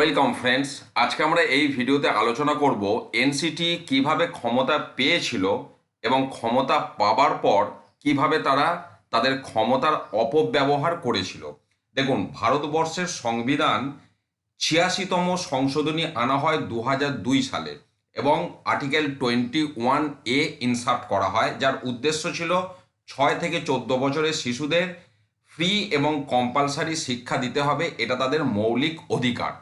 Welcome friends আজকে আমরা এই ভিডিওতে আলোচনা করব এনসিটি কীভাবে ক্ষমতা পেয়েছিল এবং ক্ষমতা পাবার পর কীভাবে তারা তাদের ক্ষমতার অপব্যবহার করেছিল। দেখুন, ভারতবর্ষের সংবিধান ছিয়াশিতম সংশোধনী আনা হয় দু দুই সালে এবং article twenty one A insert করা হয়, যার উদ্দেশ্য ছিল ছয় থেকে চোদ্দ বছরের শিশুদের ফ্রি এবং কম্পালসারি শিক্ষা দিতে হবে, এটা তাদের মৌলিক অধিকার।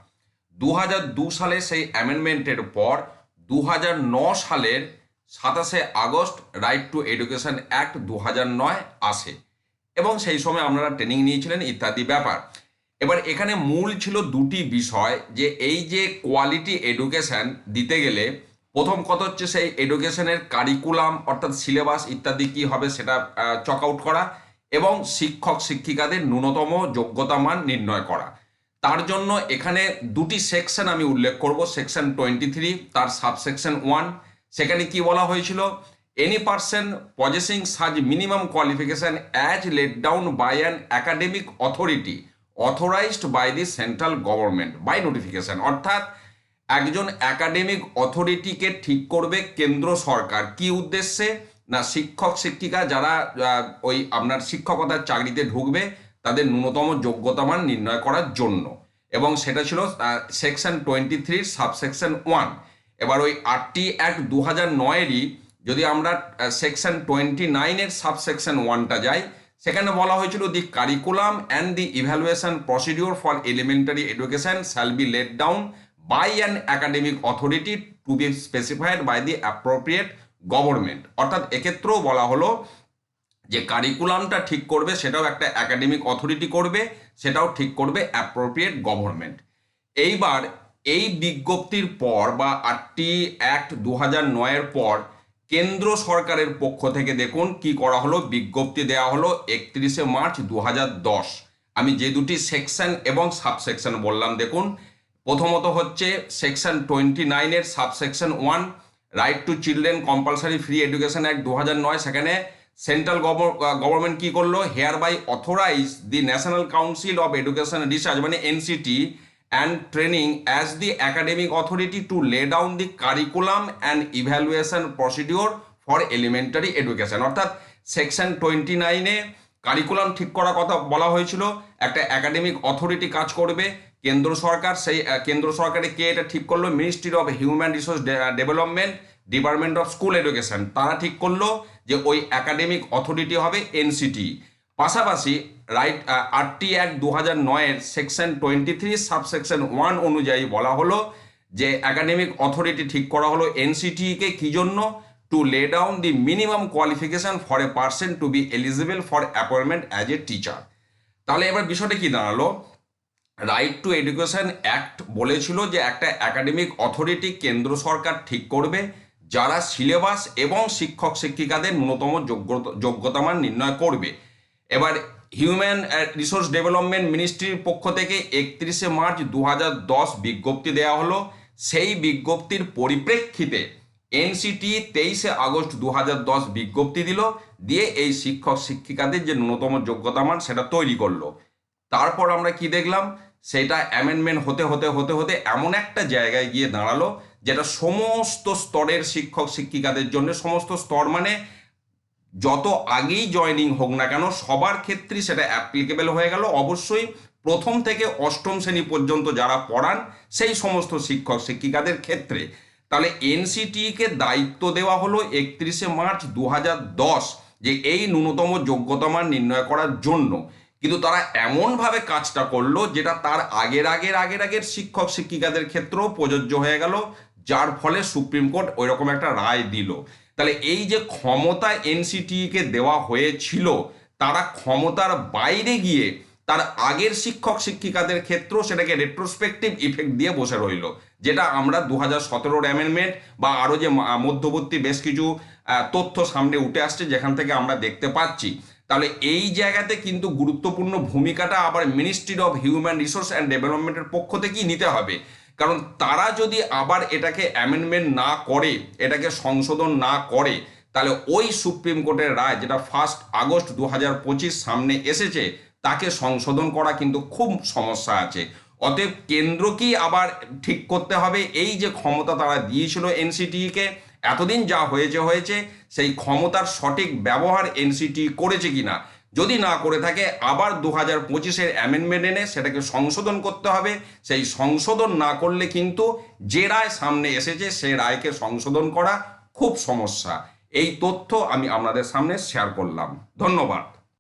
দু দু সালে সেই অ্যামেন্ডমেন্টের পর দু সালের সাতাশে August right to education act দু নয় আসে। এবং সেই সময় আপনারা ট্রেনিং নিয়েছিলেন ইত্যাদি ব্যাপার। এবার এখানে মূল ছিল দুটি বিষয় যে এই যে কোয়ালিটি এডুকেশন দিতে গেলে প্রথম কথা হচ্ছে সেই এডুকেশনের কারিকুলাম অর্থাৎ সিলেবাস ইত্যাদি কি হবে সেটা চক আউট করা এবং শিক্ষক শিক্ষিকাদের ন্যূনতম যোগ্যতা মান নির্ণয় করা। তার জন্য এখানে দুটি সেকশন আমি উল্লেখ করব সেকশন টোয়েন্টি থ্রি তার সাবসেকশন ওয়ান সেখানে কি বলা হয়েছিল? Any person possessing such minimum qualification as laid down by an academic authority authorised by the central government by notification অর্থাৎ একজন একাডেমিক অথরিটিকে ঠিক করবে কেন্দ্র সরকার। কি উদ্দেশ্যে? না, শিক্ষক, শিক্ষিকা যারা ওই আপনার শিক্ষকতার চাকরিতে ঢুকবে তাদের ন্যূনতম যোগ্যতামান নির্ণয় করার জন্য। এবং সেটা ছিল সেকশন টোয়েন্টি থ্রির সাবসেকশন ওয়ান এবার ওই আটটি অ্যাক্ট দু হাজার নয়েরই যদি আমরা সেকশন টোয়েন্টি নাইনের সাবসেকশন ওয়ানটা যাই, সেখানে বলা হয়েছিল the curriculum and the evaluation procedure for elementary education shall be laid down by an academic authority to be specified by the appropriate government অর্থাৎ এক্ষেত্রেও বলা হলো যে কারিকুলামটা ঠিক করবে, সেটাও একটা একাডেমিক অথরিটি করবে, সেটাও ঠিক করবে অ্যাপ্রোপ্রিয়েট গভর্নমেন্ট এইবার এই বিজ্ঞপ্তির পর বা আটটি অ্যাক্ট দু হাজার নয়ের পর কেন্দ্র সরকারের পক্ষ থেকে দেখুন কি করা হলো, বিজ্ঞপ্তি দেওয়া হলো একত্রিশে মার্চ দু হাজার দশ। আমি যে দুটি সেকশন এবং সাবসেকশন বললাম, দেখুন। প্রথমত হচ্ছে সেকশন টোয়েন্টি নাইনের subsection one right to children compulsory free education act দু হাজার নয়। সেখানে সেন্ট্রাল গভর্নমেন্ট কি করল? Hereby authorise the national council of education research মানে NCT and training as the academic authority to lay down the curriculum and evaluation procedure for elementary education অর্থাৎ section twenty নাইনে curriculum ঠিক করার কথা বলা হয়েছিল, একটা একাডেমিক অথরিটি কাজ করবে, কেন্দ্র সরকার, সেই কেন্দ্র সরকারে কে এটা ঠিক করল? Ministry of human resource development department of school education তারা ঠিক করল যে ওই একাডেমিক অথরিটি হবে এনসিটি পাশাপাশি রাইট আরটি অ্যাক্ট দু হাজার নয়ের section twenty three subsection one অনুযায়ী বলা হলো যে একাডেমিক অথরিটি ঠিক করা হলো এনসিটিকে কি জন্য? To lay down the minimum qualification for a person to be eligible for appointment as a teacher তাহলে এবার বিষয়টা কি দাঁড়াল? রাইট টু এডুকেশন অ্যাক্ট বলেছিল যে একটা একাডেমিক অথরিটি কেন্দ্র সরকার ঠিক করবে। যারা সিলেবাস এবং শিক্ষক শিক্ষিকাদের ন্যূনতম যোগ্যতা যোগ্যতামান নির্ণয় করবে। এবার হিউম্যান রিসোর্স ডেভেলপমেন্ট মিনিস্ট্রির পক্ষ থেকে একত্রিশে মার্চ দু হাজার দশ বিজ্ঞপ্তি দেওয়া হলো। সেই বিজ্ঞপ্তির পরিপ্রেক্ষিতে এনসিটি তেইশে আগস্ট দু হাজার দশ বিজ্ঞপ্তি দিল, দিয়ে এই শিক্ষক শিক্ষিকাদের যে ন্যূনতম যোগ্যতামান সেটা তৈরি করল। তারপর আমরা কি দেখলাম? সেটা অ্যামেন্ডমেন্ট হতে হতে হতে হতে এমন একটা জায়গায় গিয়ে দাঁড়াল যেটা সমস্ত স্তরের শিক্ষক শিক্ষিকাদের জন্য, সমস্ত স্তর মানে যত আগেই জয়নিং হোক না কেন, সবার ক্ষেত্রেই সেটা অ্যাপ্লিকেবল হয়ে গেল। অবশ্যই প্রথম থেকে অষ্টম শ্রেণি পর্যন্ত যারা পড়ান, সেই সমস্ত শিক্ষক শিক্ষিকাদের ক্ষেত্রে। তাহলে এনসিটিকে দায়িত্ব দেওয়া হলো একত্রিশে মার্চ দু হাজার দশ, যে এই ন্যূনতম যোগ্যতামান নির্ণয় করার জন্য। কিন্তু তারা এমনভাবে কাজটা করল, যেটা তার আগের আগের আগের আগের শিক্ষক শিক্ষিকাদের ক্ষেত্রেও প্রযোজ্য হয়ে গেল। যার ফলে সুপ্রিম কোর্ট ওই রকম একটা রায় দিল। তাহলে এই যে ক্ষমতা এনসিটিকে দেওয়া হয়েছিল, তারা ক্ষমতার বাইরে গিয়ে তার আগের শিক্ষক শিক্ষিকাদের ক্ষেত্রেও সেটাকে রেট্রোস্পেক্টিভ ইফেক্ট দিয়ে বসে রইল, যেটা আমরা দু হাজার সতেরোর অ্যামেন্ডমেন্ট বা আরও যে মধ্যবর্তী বেশ কিছু তথ্য সামনে উঠে আসছে, যেখান থেকে আমরা দেখতে পাচ্ছি। তাহলে এই জায়গাতে কিন্তু গুরুত্বপূর্ণ ভূমিকাটা আবার ministry of human resource and ডেভেলপমেন্টের পক্ষ থেকেই নিতে হবে। কারণ তারা যদি আবার এটাকে অ্যামেন্ডমেন্ট না করে, এটাকে সংশোধন না করে, তাহলে ওই সুপ্রিম কোর্টের রায় যেটা ফার্স্ট আগস্ট দু হাজার পঁচিশ সামনে এসেছে, তাকে সংশোধন করা কিন্তু খুব সমস্যা আছে। অতএব কেন্দ্রকেই আবার ঠিক করতে হবে? এই যে ক্ষমতা তারা দিয়েছিল এনসিটিকে, এতদিন যা হয়েছে হয়েছে, সেই ক্ষমতার সঠিক ব্যবহার এনসিটি করেছে কিনা? যদি না করে থাকে, আবার দু হাজার পঁচিশের অ্যামেন্ডমেন্ট এনে সেটাকে সংশোধন করতে হবে। সেই সংশোধন না করলে কিন্তু যে রায় সামনে এসেছে সেই রায়কে সংশোধন করা খুব সমস্যা। এই তথ্য আমি আপনাদের সামনে শেয়ার করলাম। ধন্যবাদ।